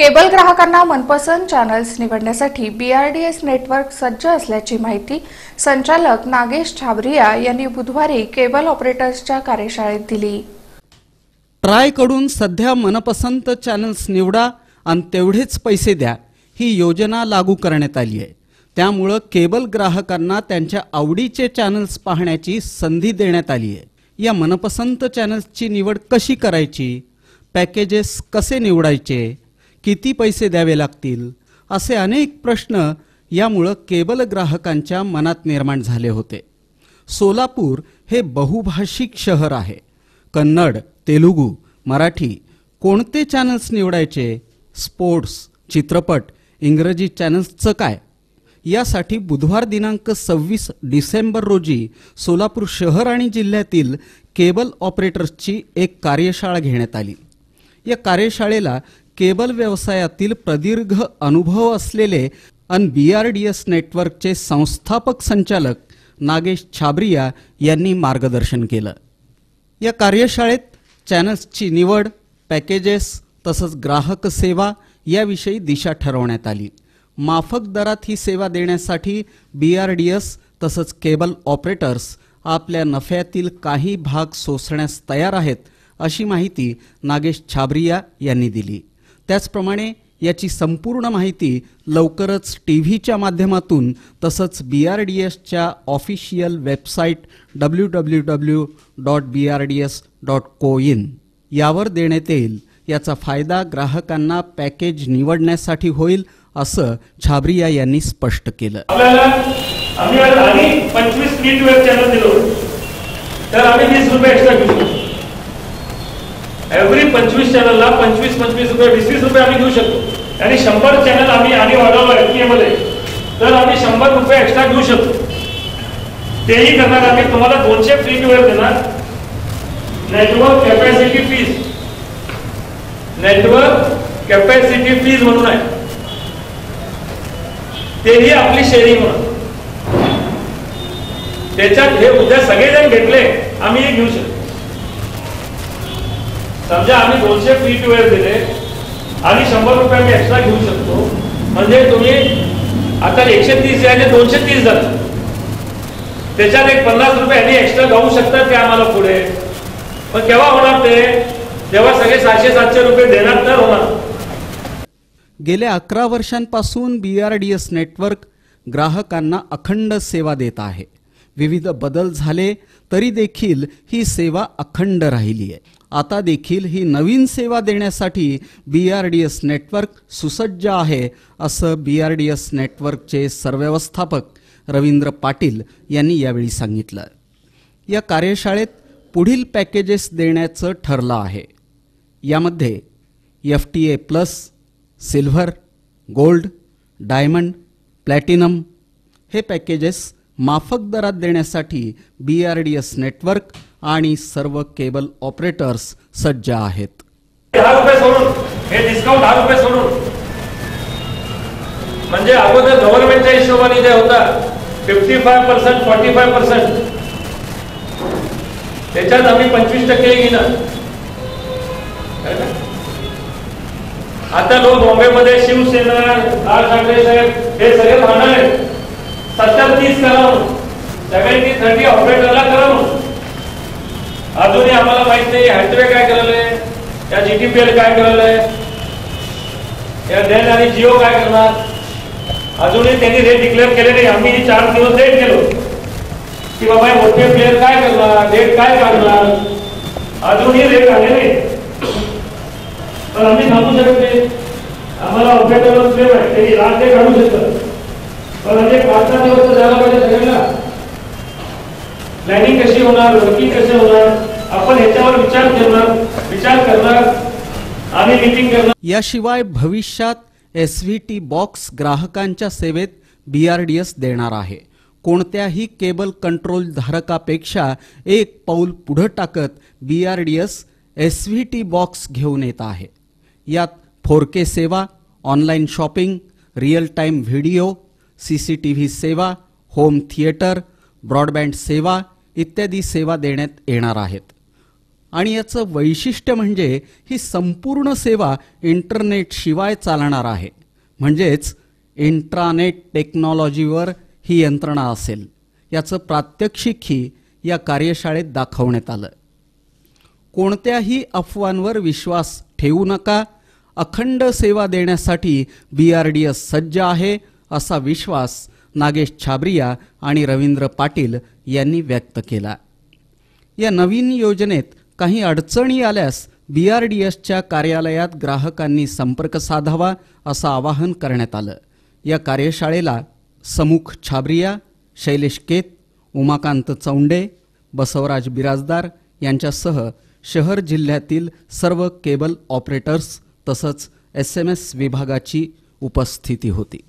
Cable ग्राहकांना मनपसंत channels निवडण्यासाठी BRDS network सज्ज असल्याची माहिती संचालक नागेश छाबरिया यांनी बुधवारी केबल ऑपरेटर्सच्या कार्यशाळेत दिली. ट्रायकडून सध्या मनपसंत चॅनल्स निवडा आणि तेवढेच पैसे द्या ही योजना लागू करण्यात आली आहे. त्यामुळं केबल ग्राहकांना त्यांच्या आवडीचे चॅनल्स पाहण्याची संधी देण्यात आली आहे. या मनपसंत चॅनल्सची निवड कशी करायची? पॅकेजेस कसे निवडायचे? किती पैसे द्यावे लागतील? असे अनेक प्रश्न यामुळं केबल ग्राहकांच्या मनात निर्माण झाले होते. सोलापूर हे बहुभाषिक शहर आहे. कन्नड तेलुगू मराठी कोणते चॅनल्स निवडायचे? स्पोर्ट्स चित्रपट इंग्रजी चॅनल्सचं काय? यासाठी बुधवार दिनांक सव्वीस डिसेंबर रोजी सोलापूर शहर आणि जिल्ह्यातील केबल ऑपरेटर्सची एक कार्यशाळा घेण्यात आली. या कार्यशाळेला केबल व्यवसायातील प्रदीर्घ अनुभव असलेले अन बी आर डी एस नेटवर्कचे संस्थापक संचालक नागेश छाबरिया यांनी मार्गदर्शन केलं. या कार्यशाळेत चॅनल्सची निवड पॅकेजेस तसंच ग्राहक सेवा याविषयी दिशा ठरवण्यात आली. माफक दरात ही सेवा देण्यासाठी बी आर डी एस तसंच केबल ऑपरेटर्स आपल्या नफ्यातील काही भाग सोसण्यास तयार आहेत अशी माहिती नागेश छाबरिया यांनी दिली. त्याचप्रमाणे याची संपूर्ण माहिती लवकरच टी व्हीच्या माध्यमातून तसंच बी आर डी एसच्या official website W W W dot B R D S dot co in यावर देण्यात येईल. याचा फायदा ग्राहकांना पॅकेज निवडण्यासाठी होईल असं छाबरिया यांनी स्पष्ट केलं. आपल्याला आम्ही पंचवीस चॅनल दिलो तर आम्ही वीस रुपये एक्स्ट्रा घेऊ एव्हरी पंचवीस चॅनलला पंचवीस पंचवीस रुपये वीस वीस रुपये आम्ही घेऊ शकतो. आणि शंभर चॅनल आम्ही आणि वाढवलं एफपीए मध्ये. तर आम्ही शंभर रुपये एक्स्ट्रा घेऊ शकतो. तेही करणार आम्ही. तुम्हाला दोनशे फ्री वेळ देणार. Network capacity fees network capacity fees म्हणून आहे. तेही आपली शेअरिंग म्हणून. त्याच्यात हे उद्या सगळेजण घेतले आम्ही हे घेऊ शकतो. समजा आम्ही दोनशे फी टू वेळ दिले आणि शंभर रुपये आम्ही एक्स्ट्रा घेऊ शकतो. म्हणजे तुम्ही आता एकशे तीस याने दोनशे तीस जातात त्याच्यात एक पन्नास रुपये यांनी एक्स्ट्रा जाऊ शकतात ते आम्हाला पुढे. पण केव्हा होणार ते? तेव्हा सगळे सातशे सातशे रुपये देणार तर होणार. गेल्या अकरा वर्षांपासून B R D S network ग्राहकांना अखंड सेवा देत आहे. विविध बदल झाले तरी देखील ही सेवा अखंड राहिली आहे. आता देखील ही नवीन सेवा देण्यासाठी B R D S network सुसज्ज आहे असं बी आर डी एस नेटवर्कचे सरव्यवस्थापक रवींद्र पाटील यांनी यावेळी सांगितलं. या कार्यशाळेत पुढील पॅकेजेस देण्याचं ठरलं आहे. यामध्ये F T A plus silver gold diamond platinum हे पॅकेजेस माफक दरात देण्यासाठी B R D S network आणि सर्व केबल ऑपरेटर्स सज्ज आहेत. दहा रुपये सोडून हे डिस्काउंट दहा रुपये सोडून. म्हणजे अगोदर गव्हर्नमेंटच्या हिशोबाने जे होता fifty five percent forty five percent त्याच्यात आम्ही पंचवीस टक्के घेणार आता लोक बॉम्बेमध्ये शिवसेना राज ठाकरे साहेब हे सगळे भांडण आहेत. सत्तर सेव्हन्टी थर्टी ऑपरेटरला करा म्हणून. अजूनही आम्हाला माहीत नाही हॅथवे काय करायलंय या जीटीपीएल काय करायलंय या डेल आणि जिओ काय करणार. अजूनही त्यांनी रेट डिक्लेअर केले नाही आम्ही चार दिवस रेट केलो. की बाबा मोठे प्लेअर काय करणार रेट काय काढणार? अजूनही रेट आले नाही. पण आम्ही सांगू शकत नाही. आम्हाला ऑपरेटरवर प्रेम आहे त्यांनी रात ते काढू शकतात. पण म्हणजे पाच सहा दिवस झाला पाहिजे सगळ्यांना. प्लॅनिंग कशी होणार वर्किंग कसे होणार आपण ह्याच्यावर विचार करणार विचार करणार आणि मिटिंग करणार. याशिवाय भविष्यात एस व्ही टी बॉक्स ग्राहकांच्या सेवेत बी आर डी एस देणार आहे. कोणत्याही केबल कंट्रोल धारकापेक्षा एक पाऊल पुढं टाकत B R D S S V T box घेऊन येत आहे. यात फोर के सेवा online shopping real time video C C T V सेवा होम थिएटर ब्रॉडबँड सेवा इत्यादी सेवा देण्यात येणार आहेत. आणि याचं वैशिष्ट्य म्हणजे ही संपूर्ण सेवा इंटरनेटशिवाय चालणार आहे. म्हणजेच इंट्रानेट टेक्नॉलॉजीवर ही यंत्रणा असेल. याचं प्रात्यक्षिकही या कार्यशाळेत दाखवण्यात आलं. कोणत्याही अफवांवर विश्वास ठेवू नका. अखंड सेवा देण्यासाठी बी आर डी एस सज्ज आहे. असा विश्वास नागेश छाबरिया आणि रवींद्र पाटील यांनी व्यक्त केला. या नवीन योजनेत काही अडचणी आल्यास बी आर डी एसच्या कार्यालयात ग्राहकांनी संपर्क साधावा असं आवाहन करण्यात आलं. या कार्यशाळेला समुख छाबरिया शैलेश केत उमाकांत चौंडे बसवराज बिराजदार यांच्यासह शहर जिल्ह्यातील सर्व केबल ऑपरेटर्स तसंच एस एम एस विभागाची उपस्थिती होती.